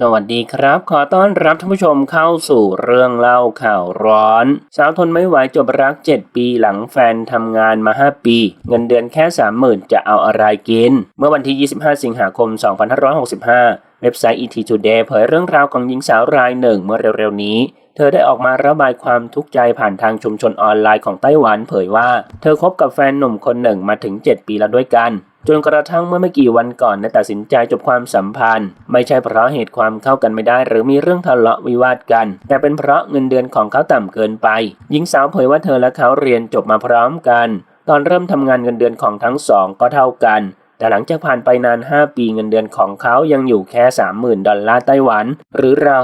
สวัสดีครับ ขอต้อนรับท่านผู้ชมเข้าสู่เรื่องเล่าข่าวร้อน สาวทนไม่ไหวจบรัก 7 ปีหลังแฟนทำงานมา 5 ปี เงินเดือนแค่ 30,000 จะเอาอะไรกิน เมื่อวันที่ 25 สิงหาคม 2565 เว็บไซต์ ET Today เผยเรื่องราวของหญิงสาวรายหนึ่งเมื่อเร็วๆนี้เธอได้ออกมาระบายความทุกข์ใจผ่านทางชุมชนออนไลน์ของไต้หวันเผยว่า เธอคบกับแฟนหนุ่มคนหนึ่งมาถึง 7 ปีแล้วด้วยกัน จนกระทั่งเมื่อไม่กี่วันก่อนนะตัดสินใจจบความสัมพันธ์ ไม่ใช่เพราะเหตุความเข้ากันไม่ได้ หรือมีเรื่องทะเลาะวิวาทกัน แต่เป็นเพราะเงินเดือนของเขาต่ำเกินไป หญิงสาวเผยว่าเธอและเขาเรียนจบมาพร้อมกัน ตอนเริ่มทำงานเงินเดือนของทั้งสองก็เท่ากัน แต่หลังจากผ่านไปนาน 5 ปีเงินเดือนของเขายังอยู่แค่ 30,000 ดอลลาร์ไต้หวัน หรือราว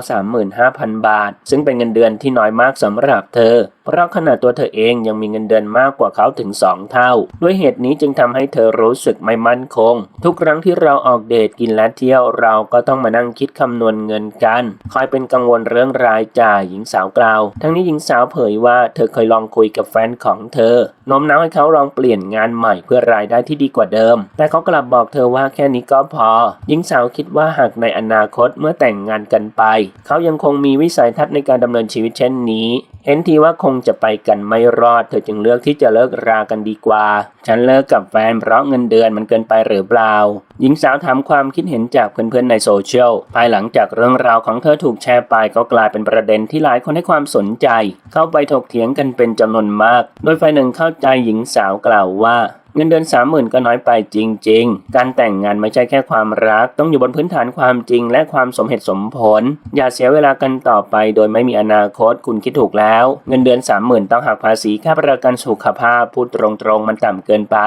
35,000 บาท ซึ่งเป็นเงินเดือนที่น้อยมากสำหรับเธอ เพราะขณะตัวเธอเองยังมีเงินเดือนมากกว่าเขาถึง 2 เท่า ด้วยเหตุนี้จึงทำให้เธอรู้สึกไม่มั่นคง ทุกครั้งที่เราออกเดทกินและเที่ยวเราก็ต้องมานั่งคิดคำนวณเงินกัน คอยเป็นกังวลเรื่องรายจ่ายหญิงสาวกล่าว ทั้งนี้หญิงสาวเผยว่าเธอเคยลองคุยกับแฟนของเธอโน้มน้าวให้เขาลองเปลี่ยนงานใหม่เพื่อรายได้ที่ดีกว่าเดิม แต่เขากลับบอกเธอว่าแค่นี้ก็พอ หญิงสาวคิดว่าหากในอนาคตเมื่อแต่งงานกันไป เขายังคงมีวิสัยทัศน์ในการดำเนินชีวิตเช่นนี้ เห็นทีว่าคงจะไปกันไม่รอด เธอจึงเลือกที่จะเลิกรากันดีกว่า ฉันเลิกกับแฟนเพราะเงินเดือนมันเกินไปหรือเปล่า หญิงสาวถามความคิดเห็นจากเพื่อนๆในโซเชียล ภายหลังจากเรื่องราวของเธอถูกแชร์ไปก็กลายเป็นประเด็นที่หลายคนให้ความสนใจ เข้าไปถกเถียงกันเป็นจำนวนมาก โดยฝ่ายหนึ่งเข้าใจหญิงสาวกล่าวว่า เงินเดือนสามหมื่นก็น้อยไปจริง ๆ การแต่งงานไม่ใช่แค่ความรัก ต้องอยู่บนพื้นฐานความจริง และความสมเหตุสมผล อย่าเสียเวลากันต่อไป โดยไม่มีอนาคตคุณคิดถูกแล้ว เงินเดือนสามหมื่นต้องหักภาษีค่าประกันสุขภาพพูดตรงๆ มันต่ำเกินไป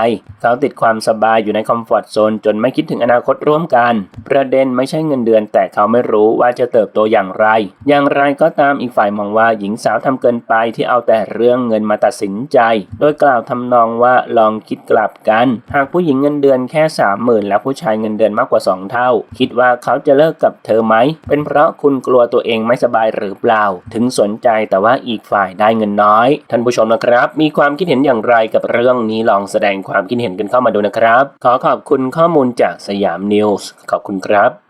เขาติดความสบายอยู่ในคอมฟอร์ทโซนจนไม่คิดถึงอนาคตร่วมกัน ประเด็นไม่ใช่เงินเดือน แต่เขาไม่รู้ว่าจะเติบโตอย่างไร อย่างไรก็ตามอีกฝ่ายมองว่าหญิงสาวทำเกินไปที่เอาแต่เรื่องเงินมาตัดสินใจ โดยกล่าวทำนองว่าลองคิดกลับกัน หากผู้หญิงเงินเดือนแค่สามหมื่นและผู้ชายเงินเดือนมากกว่าสองเท่า คิดว่าเขาจะเลิกกับเธอไหม เป็นเพราะคุณกลัวตัวเองไม่สบายหรือเปล่า ถึงสนใจแต่ว่าอีกฝ่ายได้เงินน้อย ท่านผู้ชมนะครับ มีความคิดเห็นอย่างไรกับเรื่องนี้ลองแสดงความคิดเห็นกันเข้ามาดูนะครับ ขอขอบคุณข้อมูลจากสยามนิวส์ขอบคุณครับ